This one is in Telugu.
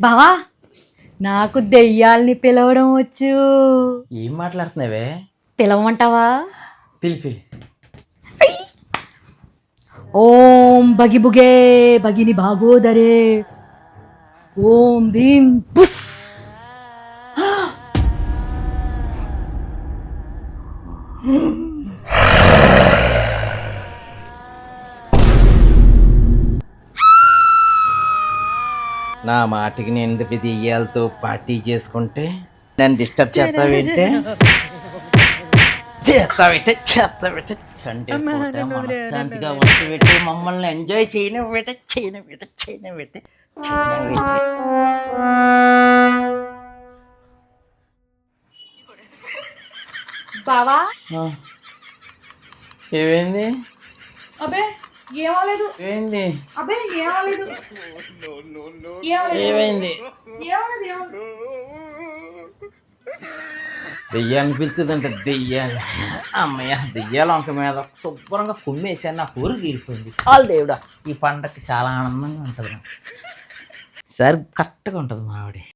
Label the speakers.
Speaker 1: బావా నాకు దెయ్యాల్ని పిలవడం వచ్చు.
Speaker 2: ఏం మాట్లాడుతున్నావే?
Speaker 1: పిలవమంటావా?
Speaker 2: పిలి పిలి.
Speaker 1: ఓం బగిబుగే భగిని భాగోదరే. ఓం భీం పుస్.
Speaker 2: నా మాటికి నేను దెయ్యాలతో పార్టీ చేసుకుంటే? నన్ను డిస్టర్బ్ చేస్తావేంటే? చేస్తావేంటే? చేస్తావేంటే? సండే పూట మనశ్శాంతిగా వచ్చి పెట్టి మమ్మల్ని ఎంజాయ్ చేయని పెట్ట చేయని పెట్ట చేయని పెట్ట చేయని పెట్ట
Speaker 1: బావా
Speaker 2: ఏమైంది?
Speaker 1: అబే ఏమలేదు
Speaker 2: ఏమైంది
Speaker 1: అబే ఏమలేదు
Speaker 2: ఏమైంది?
Speaker 1: ఏమలేదు
Speaker 2: దెయ్యాన్ని పిలుస్తుందంట దెయ్యాలు అమ్మయ్య దెయ్యాల వంక మీద శుభ్రంగా కుమ్మేసాను నా కూర తీరిపోయింది. చాలు దేవుడా ఈ పండగకి చాలా ఆనందంగా ఉంటుంది. సరి కరెక్ట్గా ఉంటుంది మావిడి.